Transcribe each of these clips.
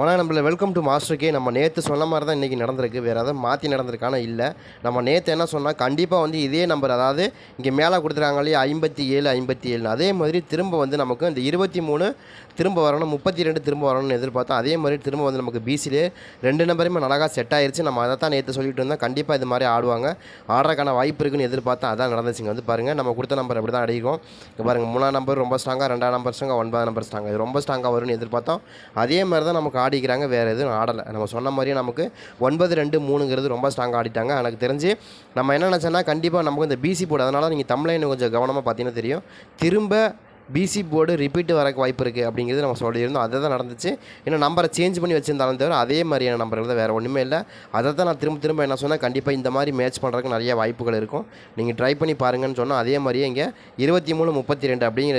ஆனால் நம்மள welcome to மாஸ்டருக்கே நம்ம நேற்று சொன்ன மாதிரி தான் இன்றைக்கி நடந்திருக்கு. வேறு எதாவது மாற்றி நடந்திருக்கானா? இல்லை. நம்ம நேற்று என்ன சொன்னால் கண்டிப்பாக வந்து இதே நம்பர் அதாவது இங்கே மேலே கொடுத்துருக்காங்க இல்லையா? ஐம்பத்தி ஏழு ஐம்பத்தி ஏழு அதே மாதிரி திரும்ப வந்து நமக்கு இந்த இருபத்தி மூணு திரும்ப வரணும் முப்பத்தி ரெண்டு திரும்ப வரணும்னு எதிர்பார்த்தோம் அதே மாதிரி திரும்ப வந்து நமக்கு பிசிலே ரெண்டு நம்பருமே அழகாக செட் ஆயிடுச்சு நம்ம அதை தான் நேற்று சொல்லிட்டு இருந்தோம். கண்டிப்பாக இது மாதிரி ஆடுவாங்க. ஆடுறதுக்கான வாய்ப்பு இருக்குன்னு எதிர்பார்த்தா அதான் நடந்துச்சுங்க வந்து பாருங்கள் நம்ம கொடுத்த நம்பர் அப்படி தான் அடிக்கும் இப்போ பாருங்கள் மூணாம் நம்பர் ரொம்ப ஸ்ட்ராங்காக ரெண்டாம் நம்பர் ஸ்ட்ராங்காக ஒன்பதாம் நம்பர் ஸ்ட்ராங்காக இது ரொம்ப ஸ்ட்ராங்காக வரும்னு எதிர்பார்த்தோம். அதே மாதிரி தான் நமக்கு ஆடிக்கிறாங்க வேறு எதுவும் ஆடலை. நம்ம சொன்ன மாதிரியே நமக்கு ஒன்பது ரெண்டு மூணுங்கிறது ரொம்ப ஸ்ட்ராங்காக ஆடிட்டாங்க. எனக்கு தெரிஞ்சு நம்ம என்ன நினச்சோன்னா கண்டிப்பாக நமக்கு இந்த பிசி போர்டு அதனால் நீங்கள் தமிழ்லைன் கொஞ்சம் கவனமாக பார்த்தீங்கன்னா தெரியும். திரும்ப பிசி போர்டு ரிப்பீட் வரக்கு வாய்ப்பு இருக்குது அப்படிங்கிறது நம்ம சொல்லியிருந்தோம் அதை தான் நடந்துச்சு. இன்னும் நம்பரை சேஞ்ச் பண்ணி வச்சிருந்தாலும் தவிர அதே மாதிரியான நம்பர்கள் தான் வேறு ஒன்றுமே இல்லை. அதை தான் நான் திரும்ப திரும்ப என்ன சொன்னேன் கண்டிப்பாக இந்த மாதிரி மேட்ச் பண்ணுறதுக்கு நிறைய வாய்ப்புகள் இருக்கும். நீங்கள் ட்ரை பண்ணி பாருங்கன்னு சொன்னால் அதே மாதிரியே இங்கே இருபத்தி மூணு முப்பத்தி ரெண்டு அப்படிங்கிற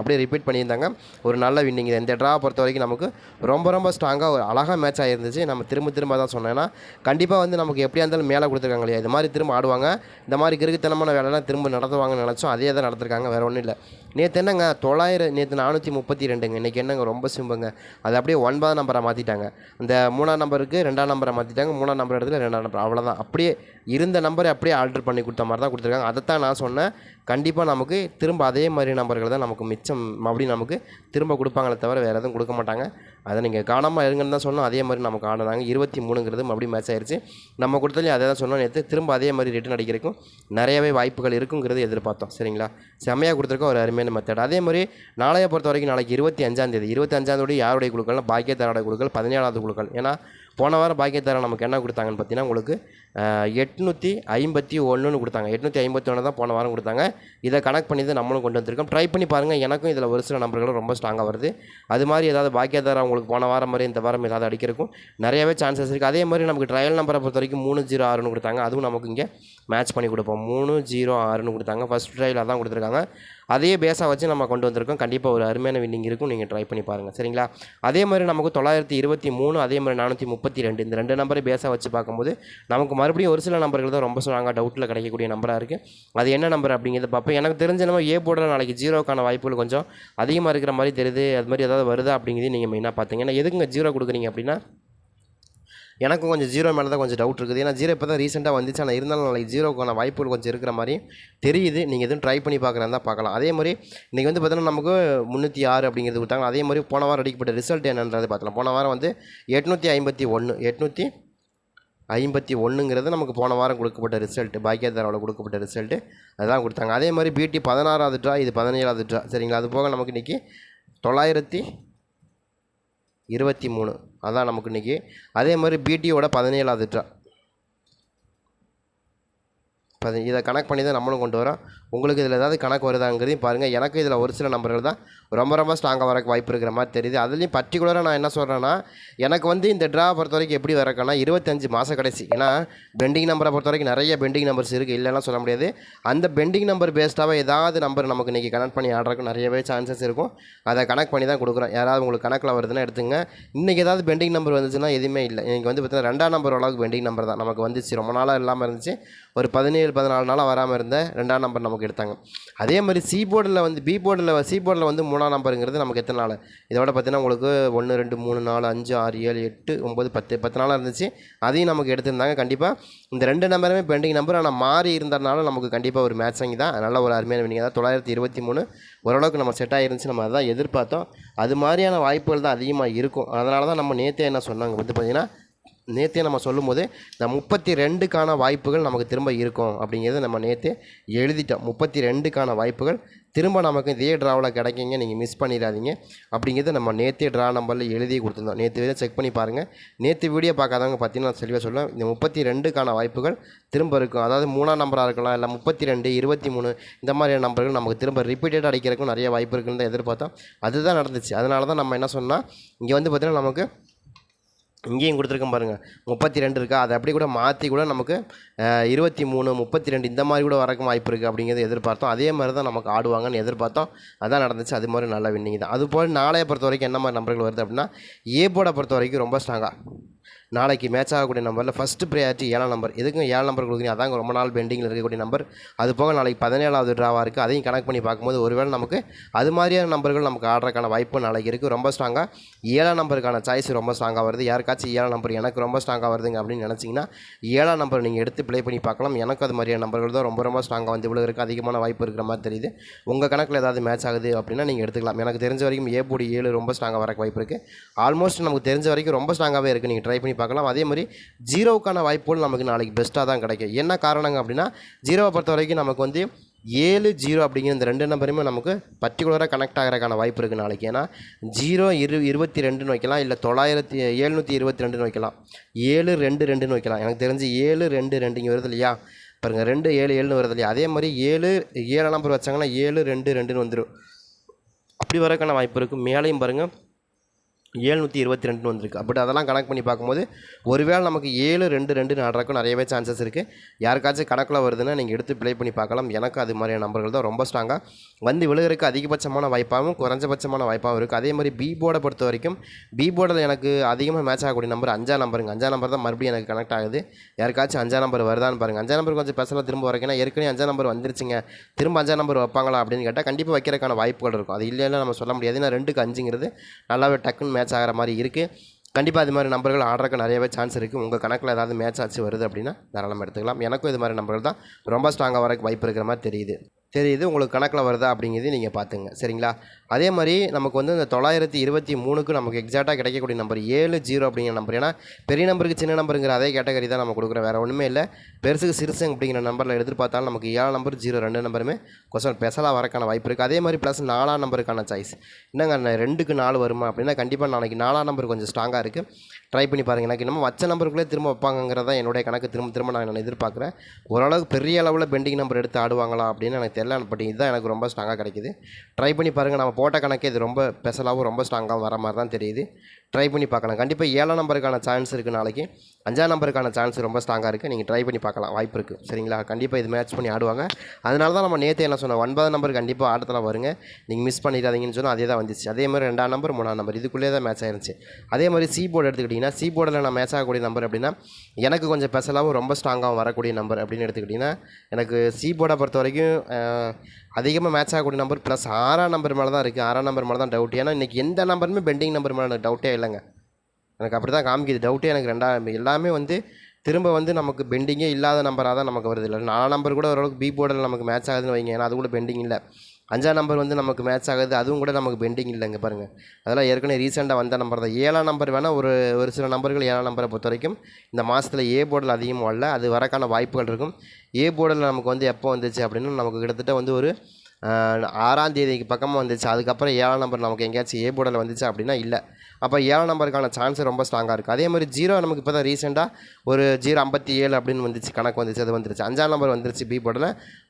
அப்படியே ரிப்பீட் பண்ணியிருந்தாங்க. ஒரு நல்ல வின்னிங் இந்த ட்ரா பொறுத்த வரைக்கும் நமக்கு ரொம்ப ரொம்ப ஸ்ட்ராங்காக ஒரு அழகாக மேட்ச் ஆகிருந்துச்சு நம்ம திரும்ப திரும்ப தான் சொன்னேன்னா கண்டிப்பாக வந்து நமக்கு எப்படியா இருந்தாலும் மேலே கொடுத்துருக்காங்க இல்லையா? இது மாதிரி திரும்ப ஆடுவாங்க. இந்த மாதிரி கிறுக்குத்தனமான வேலைலாம் திரும்ப நடத்துவாங்கன்னு நினச்சோம். அதே தான் நடத்திருக்காங்க. வேறு ஒன்றும் இல்லை. நேற்று என்னங்க? தொள்ளாயிரம் நேற்று நானூற்றி முப்பத்தி ரெண்டுங்க. இன்றைக்கி என்னங்க? ரொம்ப சிம்புங்க. அது அப்படியே ஒன்பதாம் நம்பரை மாற்றிட்டாங்க அந்த மூணாம் நம்பருக்கு ரெண்டாம் நம்பரை மாற்றிட்டாங்க மூணாம் நம்பர் இடத்துல ரெண்டாம் நம்பர். அவ்வளோதான் அப்படியே இருந்த நம்பரை அப்படியே ஆல்டர் பண்ணி கொடுத்த மாதிரி தான் கொடுத்துருக்காங்க. அதைத்தான் நான் சொன்னேன். கண்டிப்பாக நமக்கு திரும்ப அதே மாதிரி நம்பர்கள் தான் நமக்கு மிச்சம். மறுபடியும் நமக்கு திரும்ப கொடுப்பாங்களே தவிர வேறு எதுவும் கொடுக்க மாட்டாங்க. அதை நீங்கள் காணாமல் இருங்கன்னு தான் சொன்னோம். அதே மாதிரி நமக்கு காணுறாங்க இருபத்தி மூணுங்கிறது மறுபடியும் மேட்ச் ஆயிடுச்சு நம்ம கொடுத்தலையும் அதை தான் சொன்னோம் நேற்று திரும்ப அதே மாதிரி ரிட்டன் அடிக்கிறதுக்கும் நிறையவே வாய்ப்புகள் இருக்குங்கிறது எதிர்பார்த்தோம். சரிங்களா? செம்மையாக கொடுத்துருக்கோம். ஒரு அருமையான மெத்தட் அதே மாதிரி நாளைய பொறுத்த வரைக்கும் நாளைக்கு இருபத்தி அஞ்சாந்தேதி இருபத்தி அஞ்சாந்தேதி யாருடைய குழுக்கள்னா பாக்கியத்தாரோட குழுக்கள் பதினேழாவது குழுக்கள். ஏன்னா போன வாரம் பாக்கியத்தாரா நமக்கு என்ன கொடுத்தாங்கன்னு பார்த்தீங்கன்னா உங்களுக்கு எட்நூற்றி ஐம்பத்தி ஒன்றுன்னு கொடுத்தாங்க. எட்நூற்றி ஐம்பத்தி ஒன்று தான் போன வாரம் கொடுத்தாங்க. இதை கனெக்ட் பண்ணி தான் நம்மளும் கொண்டு வந்திருக்கோம். ட்ரை பண்ணி பாருங்கள் எனக்கும் இதில் ஒரு சில நம்பர்களும் ரொம்ப ஸ்ட்ராங்காக வருது. அது மாதிரி ஏதாவது பாக்கியதாரா உங்களுக்கு போன வாரம் மாதிரி இந்த வாரம் ஏதாவது அடிக்கிறக்கும் நிறையவே சான்சஸ் இருக்குது அதே மாதிரி நமக்கு ட்ரையல் நம்பரை பொறுத்த வரைக்கும் மூணு ஜீரோ ஆறுன்னு கொடுத்தாங்க. அதுவும் நமக்கு இங்கே மேட்ச் பண்ணி கொடுப்போம். மூணு ஜீரோ ஆறுன்னு கொடுத்தாங்க. ஃபஸ்ட் ட்ரைவில் தான் கொடுத்துருக்காங்க. அதே பேஸாக வச்சு நம்ம கொண்டு வந்திருக்கோம். கண்டிப்பாக ஒரு அருமையான வின்னிங் இருக்கும். நீங்கள் ட்ரை பண்ணி பாருங்கள் சரிங்களா? அதே மாதிரி நமக்கு தொள்ளாயிரத்தி இருபத்தி மூணு அதே மாதிரி நானூற்றி முப்பத்தி ரெண்டு. இந்த ரெண்டு நம்பரை பேஸாக வச்சு பார்க்கும்போது நமக்கு மறுபடியும் ஒரு சில நம்பர்கள் தான் ரொம்ப ஸ்ட்ராங்காக டவுட்டில் கிடைக்கக்கூடிய நம்பராக இருக்குது அது என்ன நம்பர் அப்படிங்கிறத பார்ப்போம். எனக்கு தெரிஞ்ச நம்ம ஏ போர்டில் நாளைக்கு ஜீரோக்கான வாய்ப்புகள் கொஞ்சம் அதிகமாக இருக்கிற மாதிரி தெரியுது. அது மாதிரி ஏதாவது வருதா அப்படிங்கிறது நீங்கள் மெயினாக பார்த்தீங்கன்னா எதுக்குங்க ஜீரோ கொடுக்குறீங்க அப்படின்னா எனக்கும் கொஞ்சம் ஜீரோ மேலே தான் கொஞ்சம் டவுட் இருக்குது. ஏன்னா ஜீரோ இப்போ தான் ரீசெண்டாக வந்துச்சு. ஆனால் இருந்தாலும் நாளைக்கு ஜீரோக்கான வாய்ப்புகள் கொஞ்சம் இருக்கிற மாதிரி தெரியுது. நீங்கள் எதுவும் ட்ரை பண்ணி பார்க்குறதா பார்க்கலாம். அதே மாதிரி இன்றைக்கி வந்து பார்த்தீங்கன்னா நமக்கு முந்நூற்றி ஆறு அப்படிங்கிறது கொடுத்தாங்க அதே மாதிரி போன வாரம் அடிக்கப்பட்ட ரிசல்ட் என்னன்றது பார்த்தலாம் போன வாரம் வந்து எட்நூற்றி ஐம்பத்தி ஒன்று எட்நூற்றி ஐம்பத்தி ஒன்றுங்கிறது நமக்கு போன வாரம் கொடுக்கப்பட்ட ரிசல்ட்டு பாக்கியதாரோட கொடுக்கப்பட்ட ரிசல்ட்டு அதுதான் கொடுத்தாங்க. அதே மாதிரி பிடி பதினாறாவது ட்ரா இது பதினேழாவது ட்ரா சரிங்களா? அது போக நமக்கு இன்றைக்கி தொள்ளாயிரத்தி இருபத்தி மூணு. அதான் நமக்கு இன்றைக்கி அதே மாதிரி பிடிஓட பதினேழாவது இப்போ பதி இதை கணக்கு பண்ணி தான் நம்மளும் கொண்டு வரோம். உங்களுக்கு இதில் ஏதாவது கணக்கு வருதாங்கிறதையும் பாருங்கள் எனக்கு இதில் ஒரு சில நம்பர்கள் தான் ரொம்ப ரொம்ப ஸ்ட்ராங்காக வரக்கு வாய்ப்பு இருக்கிற மாதிரி தெரியுது. அதுலேயும் பர்டிகுலராக நான் என்ன சொல்கிறேன்னா எனக்கு வந்து இந்த ட்ரா பொறுத்த வரைக்கும் எப்படி வரக்கன்னா இருபத்தஞ்சு மாத கடைசி. ஏன்னா பெண்டிங் நம்பரை பொறுத்த வரைக்கும் நிறைய பெண்டிங் நம்பர்ஸ் இருக்குது இல்லைன்னா சொல்ல முடியாது. அந்த பெண்டிங் நம்பர் பேஸ்டாகவே ஏதாவது நம்பர் நமக்கு இன்றைக்கி கனெக்ட் பண்ணி ஆடுறதுக்கு நிறையவே சான்சஸ் இருக்கும். அதை கனெக்ட் பண்ணி தான் கொடுக்குறோம். யாராவது உங்களுக்கு கணக்கில் வருதுன்னா எடுத்துங்க. இன்றைக்கி ஏதாவது பெண்டிங் நம்பர் வந்துச்சுன்னா எதுவுமே இல்லை. இன்றைக்கி வந்து பார்த்தீங்கன்னா ரெண்டாம் நம்பர் அளவுக்கு பெண்டிங் நம்பர் தான். நமக்கு வந்துச்சு. ரொம்ப நாளாக இல்லாமல் இருந்துச்சு. ஒரு பதினேழு பதினாலு நாளாக வராமல் இருந்த ரெண்டாம் நம்பர் நமக்கு எடுத்தாங்க. அதே மாதிரி சி போர்டில் வந்து பி போர்டில் சி போர்டில் வந்து மூணாம் நம்பருங்கிறது நமக்கு எத்தனை நாள்? இதோட பார்த்தீங்கன்னா உங்களுக்கு ஒன்று ரெண்டு மூணு நாலு அஞ்சு ஆறு ஏழு எட்டு ஒம்பது பத்து பத்து நாளாக இருந்துச்சு. அதையும் நமக்கு எடுத்திருந்தாங்க. கண்டிப்பாக இந்த ரெண்டு நம்பருமே பெண்டிங் நம்பர் ஆனால் மாறி இருந்ததுனால நமக்கு கண்டிப்பாக ஒரு மேட்சிங் தான் நல்ல ஒரு அருமையான வினிங்க தான் தொள்ளாயிரத்தி இருபத்தி மூணு ஓரளவுக்கு நம்ம செட் ஆகிருந்துச்சு நம்ம அதான் எதிர்பார்த்தோம். அது மாதிரியான வாய்ப்புகள் தான் அதிகமாக இருக்கும். அதனால தான் நம்ம நேற்றே என்ன சொன்னாங்க? வந்து பார்த்திங்கன்னா நேற்றே நம்ம சொல்லும்போது இந்த முப்பத்தி ரெண்டுக்கான வாய்ப்புகள் நமக்கு திரும்ப இருக்கும் அப்படிங்கிறத நம்ம நேற்றே எழுதிட்டோம். முப்பத்தி ரெண்டுக்கான வாய்ப்புகள். திரும்ப நமக்கு இதே ட்ராவில் கிடைக்குங்க. நீங்கள் மிஸ் பண்ணிடாதீங்க. அப்படிங்கிறத நம்ம நேற்றே ட்ரா நம்பரில் எழுதி கொடுத்துருந்தோம். நேற்று வீடியோ செக் பண்ணி பாருங்கள் நேற்று வீடியோ பார்க்காதவங்க பார்த்தீங்கன்னா நான் தெளிவாக சொல்லுவேன் இந்த முப்பத்தி ரெண்டுக்கான வாய்ப்புகள் திரும்ப இருக்கும். அதாவது மூணாம் நம்பராக இருக்கலாம் இல்லை முப்பத்தி ரெண்டு இருபத்தி மூணு இந்த மாதிரியான நம்பர்கள் நமக்கு திரும்ப ரிப்பீட்டட் அடிக்கிறதுக்கும் நிறைய வாய்ப்பு இருக்குன்னு தான் எதிர்பார்த்தோம். அதுதான் நடந்துச்சு. அதனால தான் நம்ம என்ன சொன்னால் இங்கே வந்து பார்த்திங்கன்னா நமக்கு இங்கேயும் கொடுத்துருக்கேன் பாருங்கள் முப்பத்தி ரெண்டு இருக்கா? அதை அப்படி கூட மாற்றி கூட நமக்கு இருபத்தி மூணு முப்பத்தி ரெண்டு இந்த மாதிரி கூட வரக்கும் வாய்ப்பு இருக்குது அப்படிங்கிறத எதிர்பார்த்தோம். அதே மாதிரி தான் நமக்கு ஆடுவாங்கன்னு எதிர்பார்த்தோம். அதான் நடந்துச்சு. அது மாதிரி நல்ல வின்னிங் தான். அதுபோல் நாளைய பொறுத்த வரைக்கும் என்ன மாதிரி நம்பர்கள் வருது அப்படின்னா ஏ போர்டை பொறுத்த வரைக்கும் ரொம்ப ஸ்ட்ராங்காக நாளைக்கு மேட்ச் ஆகக்கூடிய நம்பரில் ஃபஸ்ட்டு ப்ரையாரிட்டி ஏழாம் நம்பர் எதுக்கும் ஏழாம் நம்பர் கொடுக்குறீங்க? அதாங்க ரொம்ப நாள் பெண்டிங்கில் இருக்கக்கூடிய நம்பர் அது போக நாளைக்கு பதினேழாவது ட்ராவாக இருக்குது அதையும் கனெக்ட் பண்ணி பார்க்கும்போது ஒருவேளை நமக்கு அது மாதிரியான நம்பர்கள் நமக்கு ஆடுறதுக்கான வாய்ப்பு நாளைக்கு இருக்குது ரொம்ப ஸ்ட்ராங்காக ஏழாம் நம்பருக்கான சாய்ஸ் ரொம்ப ஸ்ட்ராங்காக வருது. யாருக்காச்சும் ஏழாம் நம்பர் எனக்கு ரொம்ப ஸ்ட்ராங்காக வருதுங்க அப்படின்னு நினச்சிங்கன்னா ஏழாம் நம்பர் நீங்கள் எடுத்து ப்ளே பண்ணி பார்க்கலாம். எனக்கு அது மாதிரியான நம்பர்கள் தான் ரொம்ப ரொம்ப ஸ்ட்ராங்காக வந்து இவ்வளோ இருக்குது அதிகமான வாய்ப்பு இருக்கிற மாதிரி தெரியுது. உங்கள் கணக்கில் ஏதாவது மேட்ச் ஆகுது அப்படின்னா நீங்கள் எடுத்துக்கலாம். எனக்கு தெரிஞ்ச வரைக்கும் ஏ போடி ஏழு ரொம்ப ஸ்ட்ராங்காக வரக்கு வாய்ப்பு இருக்குது ஆல்மோஸ்ட் நமக்கு தெரிஞ்ச வரைக்கும் ரொம்ப ஸ்ட்ராங்காகவே இருக்குது நீங்கள் ட்ரை பண்ணி பார்க்கலாம். அதே மாதிரி ஜீரோவுக்கான வாய்ப்புகள் நமக்கு நாளைக்கு பெஸ்ட்டாக தான் கிடைக்கும். என்ன காரணங்க அப்படின்னா ஜீரோவை பொறுத்த வரைக்கும் நமக்கு வந்து ஏழு ஜீரோ அப்படிங்கிற இந்த ரெண்டு நம்பருமே நமக்கு பர்டிகுலராக கனெக்ட் ஆகிறதுக்கான வாய்ப்பு இருக்குது நாளைக்கு. ஏன்னா ஜீரோ இரு இருபத்தி ரெண்டுன்னு வைக்கலாம் இல்லை தொள்ளாயிரத்தி எழுநூற்றி இருபத்தி ரெண்டுன்னு வைக்கலாம். ஏழு ரெண்டு ரெண்டுன்னு வைக்கலாம். எனக்கு தெரிஞ்சு ஏழு ரெண்டு ரெண்டுங்க வருது இல்லையா? பாருங்கள் ரெண்டு ஏழு ஏழுன்னு வருது இல்லையா? அதே மாதிரி ஏழு ஏழு நம்பர் வச்சாங்கன்னா ஏழு ரெண்டு ரெண்டுன்னு வந்துடும் அப்படி வரக்கான வாய்ப்பு இருக்குது மேலேயும் பாருங்கள் ஏழ்நூற்றி இருபத்தி ரெண்டுன்னு வந்திருக்கு. அப்படி அதெல்லாம் கணக்கு பண்ணி பார்க்கும்போது ஒருவேளை நமக்கு ஏழு ரெண்டு ரெண்டு நடக்கும் நிறையவே சான்சஸ் இருக்குது யாருக்காச்சும் கணக்கில் வருதுன்னா நீங்கள் எடுத்து ப்ளே பண்ணி பார்க்கலாம். எனக்கு அது மாதிரியான நம்பர்கள் தான் ரொம்ப ஸ்ட்ராங்காக வந்து விழுகிறதுக்கு அதிகபட்சமான வாய்ப்பாகவும் குறைஞ்சபட்சமான வாய்ப்பாகவும் இருக்குது அதே மாதிரி பி போர்டை பொறுத்த வரைக்கும் பி போர்டில் எனக்கு அதிகமாக மேட்ச் ஆகக்கூடிய நம்பர் அஞ்சா நம்பருங்க அஞ்சா நம்பர் தான் மறுபடியும் எனக்கு கனெக்ட் ஆகுது. யாருக்காச்சும் அஞ்சா நம்பர் வருதான்னு பாருங்கள் அஞ்சா நம்பர் கொஞ்சம் ஸ்பெஷலாக திரும்ப வரைக்கும் ஏற்கனவே அஞ்சா நம்பர் வந்துருச்சுங்க. திரும்ப அஞ்சா நம்பர் வைப்பாங்களா அப்படின்னு கேட்டால் கண்டிப்பாக வைக்கிறதுக்கான வாய்ப்புகள் இருக்கும். அது இல்லைன்னா நம்ம சொல்ல முடியாது. ஏன்னா ரெண்டுக்கு அஞ்சுங்கிறது நல்லாவே டக்குன்னு மேட்ச் ஆகிற மாதிரி இருக்குது கண்டிப்பாக இது மாதிரி நம்பர்கள் ஆடுறக்கு நிறையவே சான்ஸ் இருக்குது உங்கள் கணக்கில் ஏதாவது மேட்ச் ஆச்சு வருது அப்படின்னா தாராளமாக எடுத்துக்கலாம். எனக்கும் இது மாதிரி நம்பர்கள் தான். ரொம்ப ஸ்ட்ராங்காக வரக்கு வாய்ப்பு இருக்கிற மாதிரி தெரியுது. தெரியுது உங்களுக்கு கணக்கில் வருதா அப்படிங்கிறது நீங்கள் பார்த்துங்க. சரிங்களா? அதே மாதிரி நமக்கு வந்து இந்த தொள்ளாயிரத்தி இருபத்தி மூணுக்கு நமக்கு எக்ஸாக்டாக கிடைக்கக்கூடிய நம்பர் ஏழு ஜீரோ அப்படிங்கிற நம்பர் ஏன்னா பெரிய நம்பருக்கு சின்ன நம்பருங்கிற அதே கேட்டகரி தான் நம்ம கொடுக்குறோம். வேறு ஒன்றுமே இல்லை. பெருசுக்கு சிறுசு அப்படிங்கிற நம்பரில் எதிர்பார்த்தாலும் நமக்கு ஏழு நம்பர் ஜீரோ ரெண்டு நம்பருமே கொஸ்டின் ஸ்பெஷலாக வரக்கான வாய்ப்பு இருக்குது அதே மாதிரி ப்ளஸ் நாலாம் நம்பருக்கான சாய்ஸ் என்னங்க ரெண்டுக்கு நாலு வருமா அப்படின்னா கண்டிப்பாக நாளைக்கு நாலாம் நம்பர் கொஞ்சம் ஸ்ட்ராங்காக இருக்குது ட்ரை பண்ணி பாருங்கள் எனக்கு இன்னமும் வச்ச நம்பருக்குள்ளே திரும்ப வைப்பாங்கிறதா என்னுடைய கணக்கு. திரும்ப திரும்ப நான் எதிர்பார்க்குறேன். ஓரளவுக்கு பெரிய அளவில் பெண்டிங் நம்பர் எடுத்து ஆடுவாங்களா அப்படின்னு எனக்கு தெரியல. பட் இதுதான் எனக்கு ரொம்ப ஸ்ட்ராங்காக கிடைக்குது. ட்ரை பண்ணி பாருங்கள் நம்ம போட்ட கணக்கே இது ரொம்ப ஸ்பெஷலாகவும் ரொம்ப ஸ்ட்ராங்காகவும் வர மாதிரி தான் தெரியுது. ட்ரை பண்ணி பார்க்கலாம். கண்டிப்பாக ஏழாம் நம்பருக்கான சான்ஸ் இருக்குது நாளைக்கு. அஞ்சாம் நம்பருக்கான சான்ஸ் ரொம்ப ஸ்ட்ராங்காக இருக்குது நீங்கள் ட்ரை பண்ணி பார்க்கலாம். வாய்ப்பு இருக்குது சரிங்களா? கண்டிப்பாக இது மேட்ச் பண்ணி ஆடுவாங்க. அதனால தான் நம்ம நேற்று என்ன சொன்னோம்? ஒன்பது நம்பர் கண்டிப்பாக ஆட்டத்தில் வருங்க. நீங்கள் மிஸ் பண்ணிடாதீங்கன்னு சொன்னால் அதே தான் வந்துச்சு. அதே மாதிரி ரெண்டாம் நம்பர் மூணாம் நம்பர். இதுக்குள்ளே தான் மேட்ச் ஆயிருந்துச்சு. அதே மாதிரி சி போர்டு எடுத்துக்கிட்டிங்கன்னா சி போர்டில் நான் மேட்ச் ஆகக்கூடிய நம்பர் அப்படின்னா எனக்கு கொஞ்சம் ஸ்பெஷலாகவும் ரொம்ப ஸ்ட்ராங்காகவும் வரக்கூடிய நம்பர் அப்படின்னு எடுத்துக்கிட்டிங்கன்னா எனக்கு சி போர்டை பொறுத்த வரைக்கும் அதிகமாக மேட்ச் ஆகக்கூடிய நம்பர் ப்ளஸ் ஆறாம் நம்பர் மேலே தான் இருக்குது ஆறாம் நம்பர் மேலே தான் டவுட் ஏன்னா இன்றைக்கி எந்த நம்பருமே பெண்டிங் நம்பர் மேலே எனக்கு டவுட்டே இல்லைங்க. எனக்கு அப்படி தான் காமிக்குது டவுட்டே எனக்கு ரெண்டாயிரம் எல்லாமே வந்து திரும்ப வந்து நமக்கு பெண்டிங்கே இல்லாத நம்பராக தான் நமக்கு வருது இல்லை. நாலாம் நம்பர் கூட ஓரளவுக்கு பி போர்டில் நமக்கு மேட்ச் ஆகுதுன்னு வைங்க. ஏன்னா அது கூட பெண்டிங் இல்லை. அஞ்சாம் நம்பர் வந்து நமக்கு மேட்ச் ஆகுது. அதுவும் கூட நமக்கு பெண்டிங் இல்லைங்க பாருங்கள் அதெல்லாம் ஏற்கனவே ரீசெண்டாக வந்த நம்பர் தான். ஏழாம் நம்பர் வேணால் ஒரு ஒரு சில நம்பர்கள் ஏழாம் நம்பரை பொறுத்த வரைக்கும் இந்த மாதத்தில் ஏ போர்டில் அதிகமாக வரல அது வரக்கான வாய்ப்புகள் இருக்கும். ஏ போர்டில் நமக்கு வந்து எப்போ வந்துச்சு அப்படின்னு நமக்கு கிட்டத்தட்ட வந்து ஒரு ஆறாம் தேதிக்கு பக்கமாக வந்துச்சு. அதுக்கப்புறம் ஏழாம் நம்பர் நமக்கு எங்கேயாச்சும் ஏ போர்டில் வந்துச்சு அப்படின்னா இல்லை. அப்போ ஏழாம் நம்பருக்கான சான்ஸ் ரொம்ப ஸ்ட்ராங்காக இருக்குது அதே மாதிரி ஜீரோ நமக்கு இப்போ தான் ரீசெண்டாக ஒரு ஜீரோ ஐம்பத்தி ஏழு அப்படின்னு வந்துச்சு கணக்கு வந்துச்சு அது வந்துருச்சு. அஞ்சாம் நம்பர் வந்துருச்சு பி போர்டில்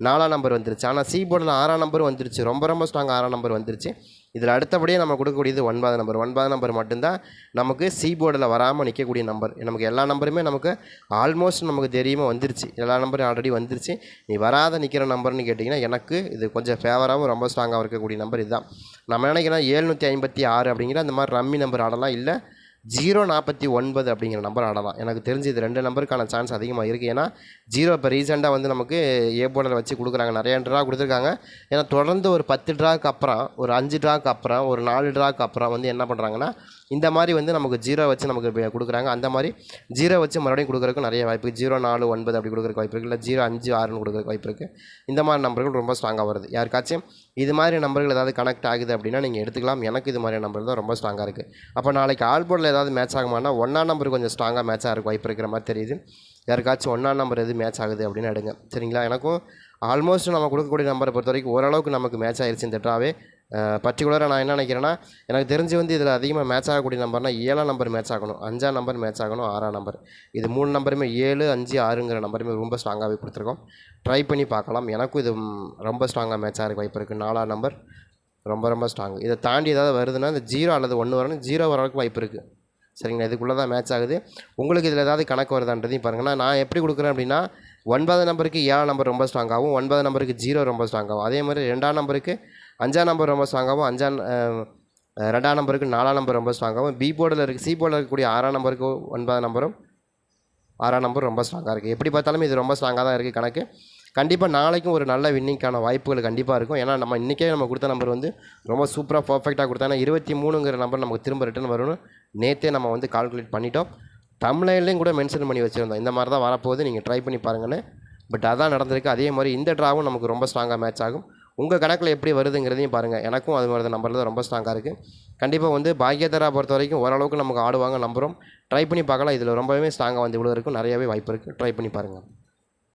நாலாம் நம்பர் வந்துருச்சு. ஆனால் சி போர்டில் ஆறாம் நம்பர் வந்துருச்சு. ரொம்ப ரொம்ப ஸ்ட்ராங் ஆறாம் நம்பர் வந்துருச்சு. இதில் அடுத்தபடியே நம்ம கொடுக்கக்கூடியது ஒன்பது நம்பர். ஒன்பது நம்பர் மட்டும்தான் நமக்கு சி போர்டில் வராமல் நிற்கக்கூடிய நம்பர். நமக்கு எல்லா நம்பருமே நமக்கு ஆல்மோஸ்ட் நமக்கு தெரியுமா வந்துருச்சு. எல்லா நம்பரும் ஆல்ரெடி வந்துருச்சு. நீ வராத நிற்கிற நம்பர்னு கேட்டிங்கன்னா எனக்கு இது கொஞ்சம் ஃபேவராகவும் ரொம்ப ஸ்ட்ராங்காக இருக்கக்கூடிய நம்பர் இதுதான். நம்ம நினைக்கிறோம்? ஏழ்நூற்றி ஐம்பத்தி ஆறு அப்படிங்கிற அந்த மாதிரி ரம்மி நம்பர் ஆடலாம். இல்லை ஜீரோ நாற்பத்தி ஒன்பது அப்படிங்கிற நம்பர் ஆடலாம் எனக்கு தெரிஞ்சு இது ரெண்டு நம்பருக்கான சான்ஸ் அதிகமாக இருக்குது ஏன்னா ஜீரோ இப்போ ரீசெண்டாக வந்து நமக்கு ஏ போர்டில் வச்சு கொடுக்குறாங்க. நிறைய ட்ரா கொடுத்துருக்காங்க. ஏன்னா தொடர்ந்து ஒரு பத்து ட்ராக்கு அப்புறம் ஒரு அஞ்சு ட்ராக்கு அப்புறம் ஒரு நாலு ட்ராக்கு அப்புறம் வந்து என்ன பண்ணுறாங்கன்னா இந்த மாதிரி வந்து நமக்கு ஜீரோ வச்சு நமக்கு கொடுக்குறாங்க. அந்த மாதிரி ஜீரோ வச்சு மறுபடியும் கொடுக்குறதுக்கு நிறைய வாய்ப்பு இருக்குது ஜீரோ நாலு ஒன்பது அப்படி கொடுக்குறக்கு வாய்ப்பு இருக்குது இல்லை ஜீரோ அஞ்சு ஆறுன்னு கொடுக்குறக்கு வாய்ப்பு இருக்குது இந்த மாதிரி நம்பர்கள் ரொம்ப ஸ்ட்ராங்காக வருது. யாருக்காச்சும் இது மாதிரி நம்பர்கள் ஏதாவது கனெக்ட் ஆகுது அப்படின்னா நீங்கள் எடுத்துக்கலாம். எனக்கு இது மாதிரி நம்பர் தான் ரொம்ப ஸ்ட்ராங்காக இருக்குது அப்போ நாளைக்கு ஆல் போர்டில் ஏதாவது மேட்ச் ஆகுமானா ஒன்றாம் நம்பர் கொஞ்சம் ஸ்ட்ராங்காக மேட்ச் இருக்கும் வாய்ப்பு இருக்கிற மாதிரி தெரியுது. யாருக்காச்சும் ஒன்றாம் நம்பர் எது மேட்ச் ஆகுது அப்படின்னு எடுங்க. சரிங்களா? எனக்கும் ஆல்மோஸ்ட் நம்ம கொடுக்கக்கூடிய நம்பரை பொறுத்த வரைக்கும் ஓரளவுக்கு நமக்கு மேட்ச் ஆயிடுச்சு இந்த ட்ராவே பர்டிகுலராக நான் என்ன நினைக்கிறேன்னா எனக்கு தெரிஞ்சு வந்து இதில் அதிகமாக மேட்ச் ஆகக்கூடிய நம்பர்னா ஏழாம் நம்பர் மேட்ச் ஆகணும் அஞ்சாம் நம்பர் மேட்ச் ஆகணும் ஆறாம் நம்பர் இது மூணு நம்பருமே ஏழு அஞ்சு ஆறுங்கிற நம்பருமே ரொம்ப ஸ்ட்ராங்காகவே கொடுத்துருக்கோம். ட்ரை பண்ணி பார்க்கலாம். எனக்கும் இது ரொம்ப ஸ்ட்ராங்காக மேட்ச் இருக்குது வாய்ப்பு இருக்குது நாலாம் நம்பர் ரொம்ப ரொம்ப ஸ்ட்ராங் இதை தாண்டி ஏதாவது வருதுன்னா இந்த ஜீரோ அல்லது ஒன்று வரணும் ஜீரோ வரக்கு வாய்ப்பு இருக்குது சரிங்களா? இதுக்குள்ளே தான் மேட்ச் ஆகுது. உங்களுக்கு இதில் ஏதாவது கணக்கு வருதான்றதையும் பாருங்கன்னா நான் எப்படி கொடுக்குறேன் அப்படின்னா ஒன்பது நம்பருக்கு ஏழாம் நம்பர் ரொம்ப ஸ்ட்ராங்காகவும் ஒன்பது நம்பருக்கு ஜீரோ ரொம்ப ஸ்ட்ராங்காகும் அதே மாதிரி ரெண்டாம் நம்பருக்கு அஞ்சாம் நம்பர் ரொம்ப ஸ்ட்ராங்காகவும் அஞ்சாம் ரெண்டாம் நம்பருக்கு நாலாம் நம்பர் ரொம்ப ஸ்ட்ராங்காகவும் பி போர்டில் இருக்குது சி போர்டில் இருக்கக்கூடிய ஆறாம் நம்பருக்கு ஒன்பதாம் நம்பரும் ஆறாம் நம்பர் ரொம்ப ஸ்ட்ராங்காக இருக்குது எப்படி பார்த்தாலும் இது ரொம்ப ஸ்ட்ராங்காக தான் இருக்குது கணக்கு. கண்டிப்பாக நாளைக்கும் ஒரு நல்ல வின்னிங்க்கான வாய்ப்புகள் கண்டிப்பாக இருக்கும். ஏன்னா நம்ம இன்றைக்கே நம்ம கொடுத்த நம்பர் வந்து ரொம்ப சூப்பராக பர்ஃபெக்டாக கொடுத்தா ஏன்னா இருபத்தி மூணுங்கிற நம்பர் நமக்கு திரும்ப ரிட்டர்ன் வரும்னு நேற்றே நம்ம வந்து கால்குலேட் பண்ணிட்டோம். தமிழ்லையும் கூட மென்ஷன் பண்ணி வச்சுருந்தோம். இந்த மாதிரி தான் வரப்போகுது. நீங்கள் ட்ரை பண்ணி பாருங்கன்னு. பட் அதான் நடந்திருக்கு. அதே மாதிரி இந்த ட்ராவும் நமக்கு ரொம்ப ஸ்ட்ராங்காக மேட்ச் ஆகும். உங்கள் கணக்கில் எப்படி வருதுங்கிறதையும் பாருங்கள் எனக்கும் அது மாதிரி நம்பரில் தான் ரொம்ப ஸ்ட்ராங்காக இருக்குது கண்டிப்பாக வந்து பாக்கியதரா பொறுத்த வரைக்கும் ஓரளவுக்கு நமக்கு ஆடுவாங்க நம்புகிறோம் ட்ரை பண்ணி பார்க்கலாம். இதில் ரொம்பவே ஸ்ட்ராங்காக வந்து இவ்வளோ இருக்கும் நிறையவே வாய்ப்பு இருக்குது ட்ரை பண்ணி பாருங்கள்